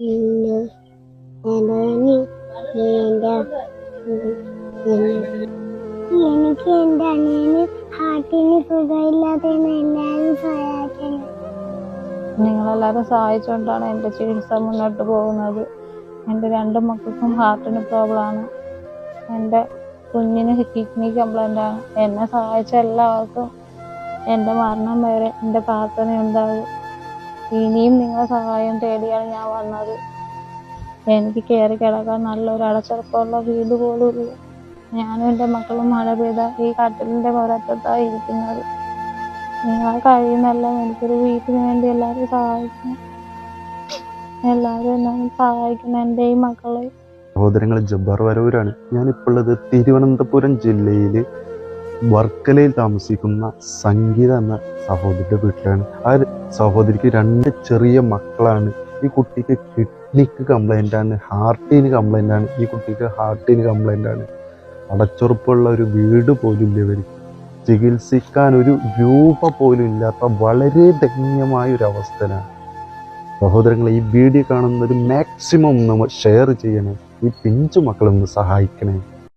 പിന്നെ ഞാൻ എന്റെ എനിക്ക് എന്റെ അനിയന് ഹാർട്ടിന് സുഖമില്ലാത്തതിന് എല്ലാവരും സഹായിച്ചുകൊണ്ടാണ് എന്റെ ചികിത്സ മുന്നോട്ട് പോകുന്നത്. എന്റെ രണ്ട് മക്കൾക്കും ഹാർട്ടിന് പ്രോബ്ലമാണ്. എന്റെ കുഞ്ഞിന് കിഡ്നി കംപ്ലൈന്റ് ആണ്. എന്നെ സഹായിച്ച എല്ലാവർക്കും എന്റെ മരണം വരെ എന്റെ പ്രാർത്ഥന ഉണ്ടാകും ഇനിയും നിങ്ങളുടെ സഹായം തേടിയാണ് ഞാൻ വന്നത്. എനിക്ക് കയറി കിടക്കാൻ നല്ലൊരു അടച്ചുറപ്പുള്ള വീട് പോലും ഇല്ല. ഞാനും എന്റെ മക്കളും മഴ പെയ്ത ഈ കട്ടിലിന്റെ ഒരറ്റത്താണ് ഇരിക്കുന്നത്. നിങ്ങൾ കഴിയുന്നെല്ലാം എനിക്കൊരു വീട്ടിന് വേണ്ടി എല്ലാവരും സഹായിക്കണം. എല്ലാവരും എന്നെ സഹായിക്കണം എന്റെയും മക്കളെ സഹോദരങ്ങൾ ജബ്ബാർ വരവൂരാണ്. ഞാനിപ്പോൾ ഉള്ളത് തിരുവനന്തപുരം ജില്ലയിൽ വർക്കലയിൽ താമസിക്കുന്ന സംഗീത എന്ന സഹോദരിയുടെ വീട്ടിലാണ്. ആ സഹോദരിക്ക് രണ്ട് ചെറിയ മക്കളാണ്. ഈ കുട്ടിക്ക് കിഡ്നിക്ക് കംപ്ലൈന്റ് ആണ് ഹാർട്ടിന് കംപ്ലൈന്റ് ആണ്. ഈ കുട്ടിക്ക് ഹാർട്ടിന് കംപ്ലൈന്റ് ആണ്. അടച്ചുറപ്പുള്ള ഒരു വീട് പോലും ഇല്ല ഇവർക്ക് ചികിത്സിക്കാൻ ഒരു രൂപ പോലും ഇല്ലാത്ത വളരെ ദയനീയമായ ഒരു അവസ്ഥയാണ് സഹോദരങ്ങളെ ഈ വീഡിയോ കാണുന്നൊരു മാക്സിമം നമ്മൾ ഷെയർ ചെയ്യണേ. ഈ പിഞ്ചു മക്കളൊന്ന് സഹായിക്കണേ.